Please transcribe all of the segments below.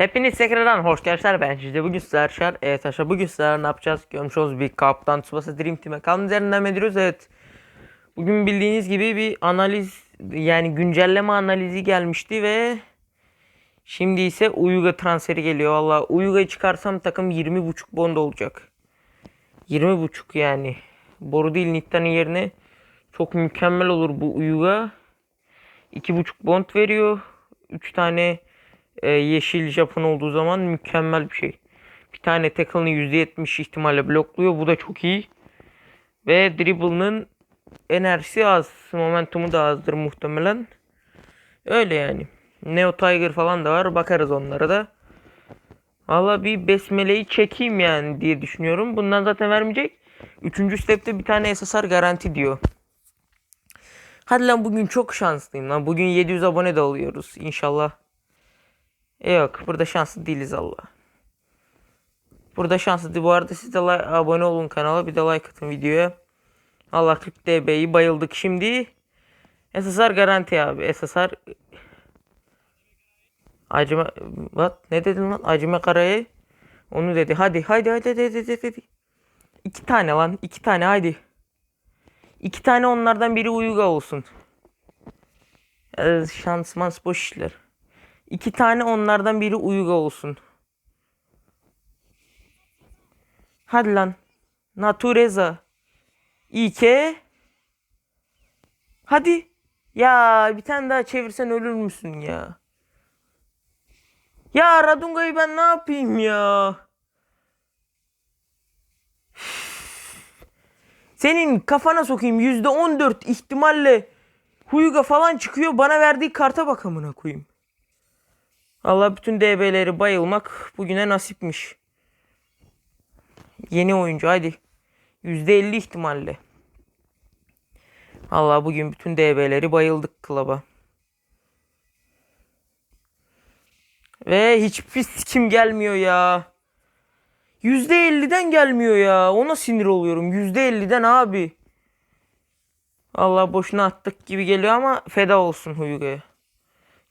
Hepiniz tekrardan hoş geldiniz. Ben size bugün sizler Şar. Evet arkadaşlar bugün sizler ne yapacağız? Görmüş olduğunuz bir kaptan Tsubasa Dream Team'e kalın üzerinden ediyoruz. Evet. Bugün bildiğiniz gibi bir analiz yani güncelleme analizi gelmişti ve şimdi ise Uyuga transferi geliyor. Valla Uyuga'yı çıkarsam takım 20.5 bond olacak. 20.5 yani. Boru değil Nitta'nın yerine çok mükemmel olur bu Uyuga. 2.5 bond veriyor. 3 tane e, yeşil Japon olduğu zaman mükemmel bir şey. Bir tane tackle'ını %70 ihtimalle blokluyor. Bu da çok iyi. Ve dribble'ının enerjisi az. Momentumu da azdır muhtemelen. Öyle yani. Neo Tiger falan da var. Bakarız onlara da. Valla bir besmeleyi çekeyim yani diye düşünüyorum. Bundan zaten vermeyecek. Üçüncü stepte bir tane SSR garanti diyor. Hadi lan bugün çok şanslıyım lan. Bugün 700 abone de oluyoruz inşallah. E yok burada şanslı değiliz Allah. Burada şanslı değil. Bu arada siz de like, abone olun kanala bir de like atın videoya. Allah 40 dB'yi bayıldık şimdi. SSR garanti abi. SSR Acıma what? Ne dedin lan? Acıma karayı. Onu dedi. Hadi hadi hadi hadi hadi hadi. İki tane lan. iki tane hadi. İki tane onlardan biri Uyuga olsun. Ee, şans mans boş işler. İki tane onlardan biri Uyuga olsun. Hadi lan. Natureza. İke. Hadi. Ya bir tane daha çevirsen ölür müsün ya? Ya Radunga'yı ben ne yapayım ya? Senin kafana sokayım yüzde on dört ihtimalle Huyga falan çıkıyor bana verdiği karta bak amına koyayım. Allah bütün DB'leri bayılmak bugüne nasipmiş. Yeni oyuncu hadi. Yüzde elli ihtimalle. Allah bugün bütün DB'leri bayıldık klaba. Ve hiçbir kim gelmiyor ya. %50'den gelmiyor ya. Ona sinir oluyorum. %50'den abi. Allah boşuna attık gibi geliyor ama feda olsun Huyuga'ya.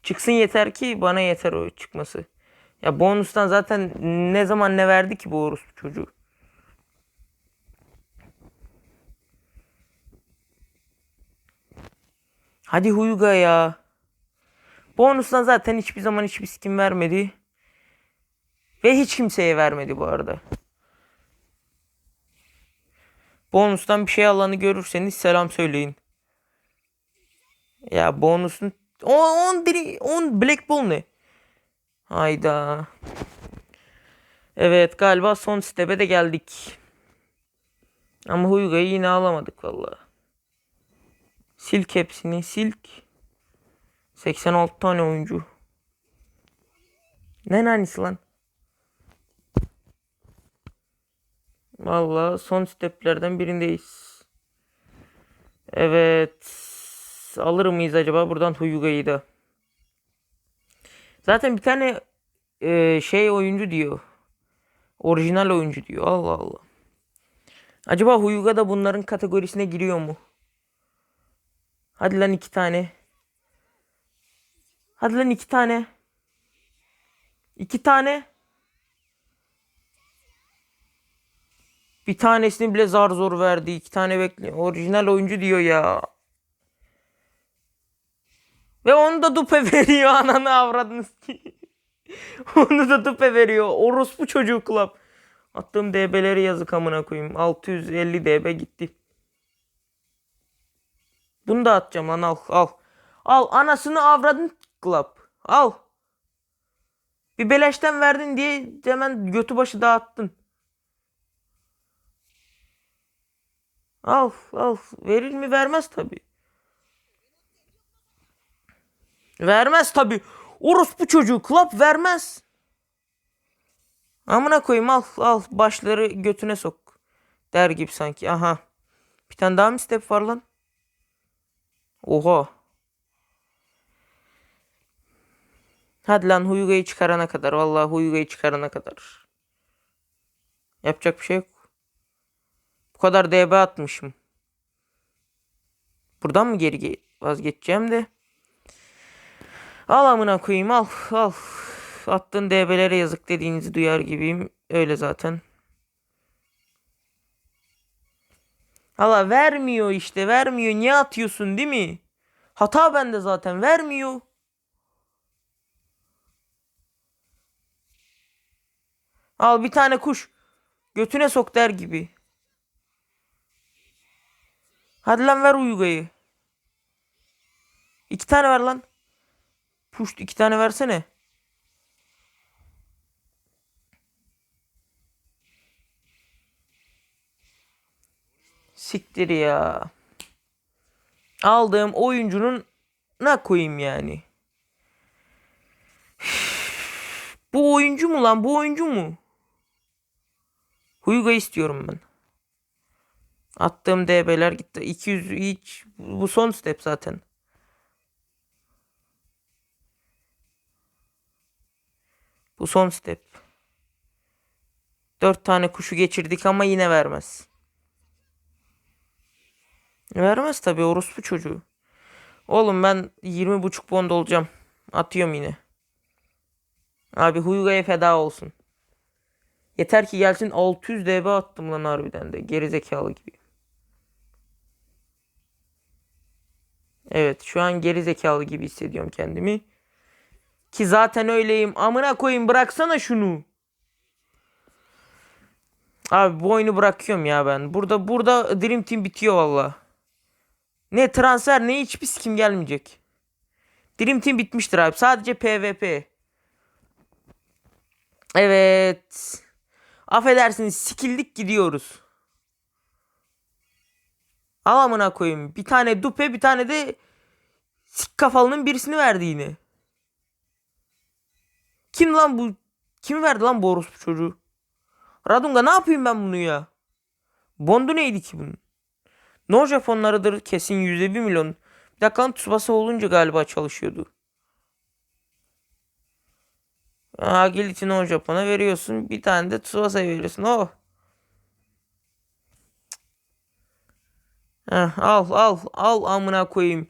Çıksın yeter ki bana yeter o çıkması. Ya bonustan zaten ne zaman ne verdi ki bu orospu çocuğu. Hadi Huyuga ya. Bonustan zaten hiçbir zaman hiçbir skin vermedi. Ve hiç kimseye vermedi bu arada. Bonustan bir şey alanı görürseniz selam söyleyin. Ya bonusun 10 biri 10 Black Bull ne? Hayda. Evet galiba son step'e de geldik. Ama Huyga'yı yine alamadık valla. Silk hepsini silk. 86 tane oyuncu. Ne nanisi lan? Valla son steplerden birindeyiz. Evet. Alır mıyız acaba buradan Huyuga'yı da? Zaten bir tane e, şey oyuncu diyor. Orijinal oyuncu diyor. Allah Allah. Acaba Huyuga da bunların kategorisine giriyor mu? Hadi lan iki tane. Hadi lan iki tane. İki tane. Bir tanesini bile zar zor verdi. İki tane bekle. Orijinal oyuncu diyor ya. Ve onu da dupe veriyor ananı avradınız ki. onu da dupe veriyor. Orospu çocuğu club. Attığım DB'leri yazık amına koyayım. 650 DB gitti. Bunu da atacağım lan al al. Al anasını avradın club. Al. Bir beleşten verdin diye hemen götü başı dağıttın. Al al. Verir mi vermez tabi. Vermez tabi. Orospu çocuğu club vermez. Amına koyayım al al başları götüne sok. Der gibi sanki. Aha. Bir tane daha mı step var lan? Oha. Hadi lan Huyuga'yı çıkarana kadar. Vallahi Huyuga'yı çıkarana kadar. Yapacak bir şey yok. Bu kadar DB atmışım. Buradan mı geri ge- vazgeçeceğim de. Al amına koyayım al al. attığın DB'lere yazık dediğinizi duyar gibiyim. Öyle zaten. Hala vermiyor işte vermiyor. Niye atıyorsun değil mi? Hata bende zaten vermiyor. Al bir tane kuş. Götüne sok der gibi. Hadi lan ver Uyga'yı. İki tane ver lan. Puş iki tane versene. Siktir ya. Aldığım oyuncunun ne koyayım yani. Bu oyuncu mu lan? Bu oyuncu mu? Huyga istiyorum ben. Attığım DB'ler gitti. 200 hiç bu son step zaten. Bu son step. 4 tane kuşu geçirdik ama yine vermez. Vermez tabii orospu çocuğu. Oğlum ben 20 buçuk bond olacağım. Atıyorum yine. Abi Huyga'ya feda olsun. Yeter ki gelsin 600 DB attım lan harbiden de. Gerizekalı gibi. Evet şu an gerizekalı gibi hissediyorum kendimi. Ki zaten öyleyim. Amına koyayım bıraksana şunu. Abi bu oyunu bırakıyorum ya ben. Burada burada Dream Team bitiyor valla. Ne transfer ne hiçbir kim gelmeyecek. Dream Team bitmiştir abi. Sadece PvP. Evet. Affedersiniz sikildik gidiyoruz. Al amına koyayım. Bir tane dupe bir tane de sik kafalının birisini verdi yine. Kim lan bu? Kim verdi lan bu orospu çocuğu? Radunga ne yapayım ben bunu ya? Bondu neydi ki bunun? No Japonlarıdır kesin yüzde bir milyon. Bir dakika lan Tsubasa olunca galiba çalışıyordu. Agility No Japon'a veriyorsun. Bir tane de Tsubasa'ya veriyorsun. Oh. Heh, al al al amına koyayım.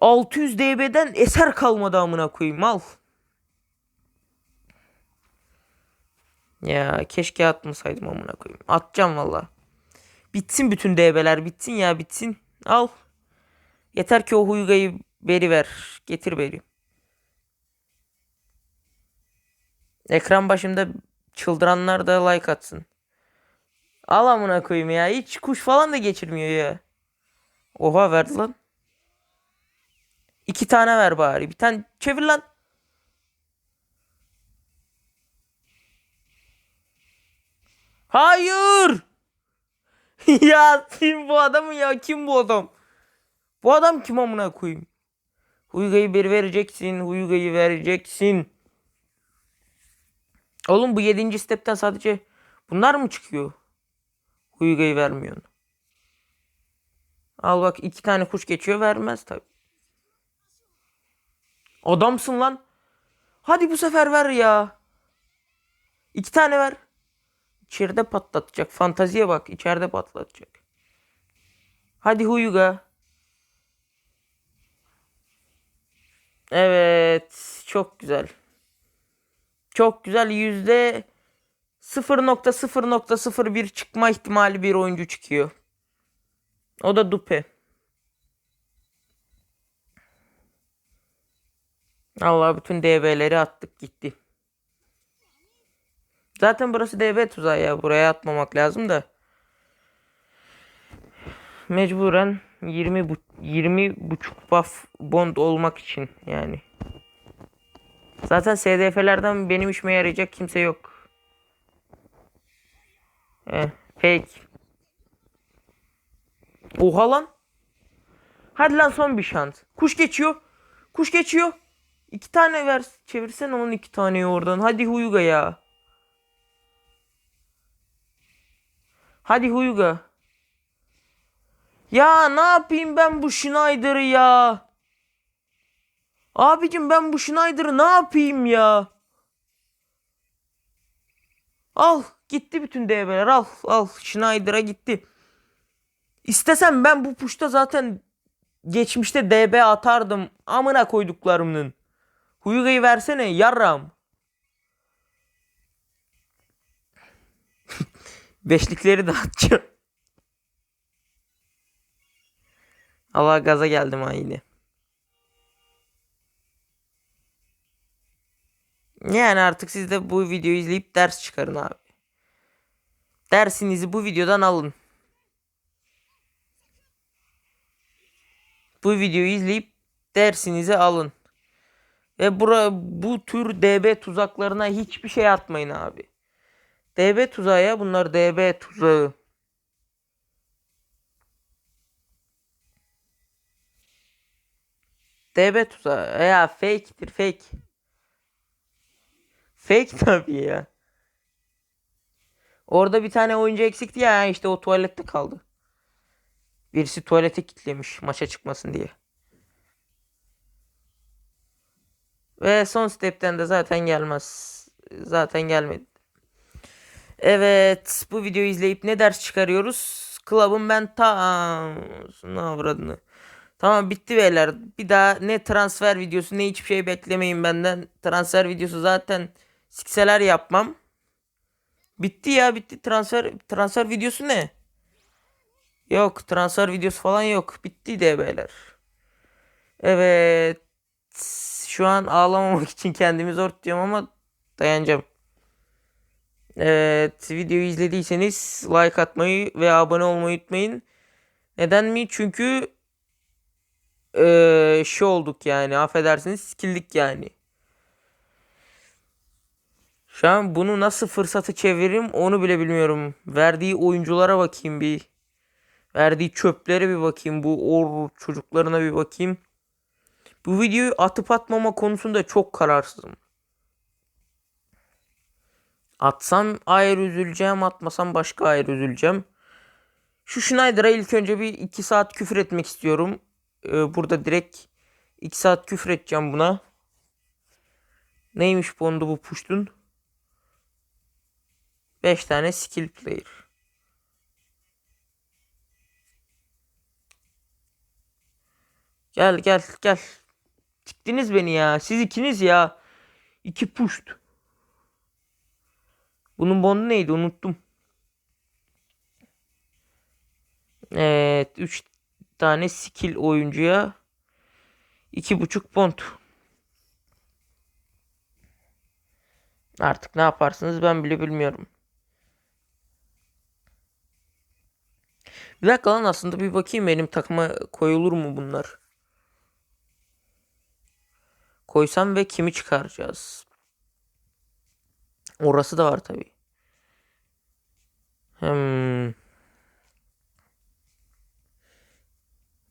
600 DB'den eser kalmadı amına koyayım al. Ya keşke atmasaydım amına koyayım. Atacağım valla. Bitsin bütün DB'ler bitsin ya bitsin. Al. Yeter ki o Huyga'yı beri ver. Getir beri. Ekran başımda çıldıranlar da like atsın. Al amına koyayım ya. Hiç kuş falan da geçirmiyor ya. Oha verdi lan. İki tane ver bari. Bir tane çevir lan. Hayır. ya kim bu adam ya? Kim bu adam? Bu adam kim amına koyayım? Huyga'yı bir vereceksin. Huyga'yı vereceksin. Oğlum bu yedinci stepten sadece bunlar mı çıkıyor? Huyga'yı vermiyorsun. Al bak iki tane kuş geçiyor vermez tabi. Adamsın lan. Hadi bu sefer ver ya. İki tane ver. İçeride patlatacak. Fantaziye bak. içeride patlatacak. Hadi Huyga. Evet. Çok güzel. Çok güzel. Yüzde 0.0.01 çıkma ihtimali bir oyuncu çıkıyor. O da Dupe. Allah bütün DB'leri attık gitti. Zaten burası DB tuzağı ya. Buraya atmamak lazım da. Mecburen 20 bu 20 buçuk buff bond olmak için yani. Zaten SDF'lerden benim işime yarayacak kimse yok. Eh, pek. Oha lan. Hadi lan son bir şans. Kuş geçiyor. Kuş geçiyor. İki tane ver. Çevirsen onun iki taneyi oradan. Hadi Huyga ya. Hadi Huyga. Ya ne yapayım ben bu Schneider'ı ya? Abicim ben bu Schneider'ı ne yapayım ya? Al gitti bütün DB'ler al al Schneider'a gitti. İstesem ben bu puşta zaten geçmişte DB atardım amına koyduklarımın. Huyuga'yı versene yarram. Beşlikleri dağıtacağım. Allah gaza geldim ha yine. Yani artık siz de bu videoyu izleyip ders çıkarın abi. Dersinizi bu videodan alın. Bu videoyu izleyip dersinizi alın. Ve bura, bu tür DB tuzaklarına hiçbir şey atmayın abi. DB tuzağı ya bunlar DB tuzağı. DB tuzağı ya fake'tir fake. Fake tabii ya. Orada bir tane oyuncu eksikti ya işte o tuvalette kaldı. Birisi tuvalete kilitlemiş maça çıkmasın diye. Ve son stepten de zaten gelmez. Zaten gelmedi. Evet bu videoyu izleyip ne ders çıkarıyoruz? Club'ın ben tam ne avradını. Tamam bitti beyler. Bir daha ne transfer videosu ne hiçbir şey beklemeyin benden. Transfer videosu zaten sikseler yapmam. Bitti ya bitti transfer transfer videosu ne? Yok transfer videosu falan yok. Bitti de beyler. Evet. Şu an ağlamamak için kendimi zor tutuyorum ama dayanacağım. Evet videoyu izlediyseniz like atmayı ve abone olmayı unutmayın. Neden mi? Çünkü eee şey olduk yani affedersiniz skillik yani. Şu an bunu nasıl fırsatı çeviririm onu bile bilmiyorum. Verdiği oyunculara bakayım bir. Verdiği çöplere bir bakayım. Bu or çocuklarına bir bakayım. Bu videoyu atıp atmama konusunda çok kararsızım. Atsam ayrı üzüleceğim, atmasam başka ayrı üzüleceğim. Şu Schneider'a ilk önce bir 2 saat küfür etmek istiyorum. Ee, burada direkt 2 saat küfür edeceğim buna. Neymiş bu onda bu puştun? 5 tane skill player. Gel gel gel. Çıktınız beni ya. Siz ikiniz ya. İki puşt. Bunun bondu neydi unuttum. Evet 3 tane skill oyuncuya 2.5 pont. Artık ne yaparsınız ben bile bilmiyorum. Bir dakika lan aslında bir bakayım benim takıma koyulur mu bunlar? Koysam ve kimi çıkaracağız? Orası da var tabi. Hmm.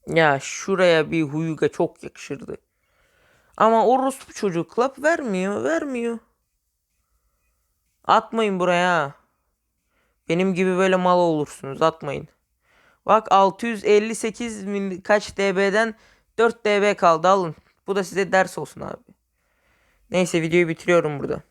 Ya şuraya bir Huyuga çok yakışırdı. Ama orospu çocuk klap vermiyor, vermiyor. Atmayın buraya. Benim gibi böyle mal olursunuz. Atmayın. Bak 658 mil, kaç dB'den 4 dB kaldı alın. Bu da size ders olsun abi. Neyse videoyu bitiriyorum burada.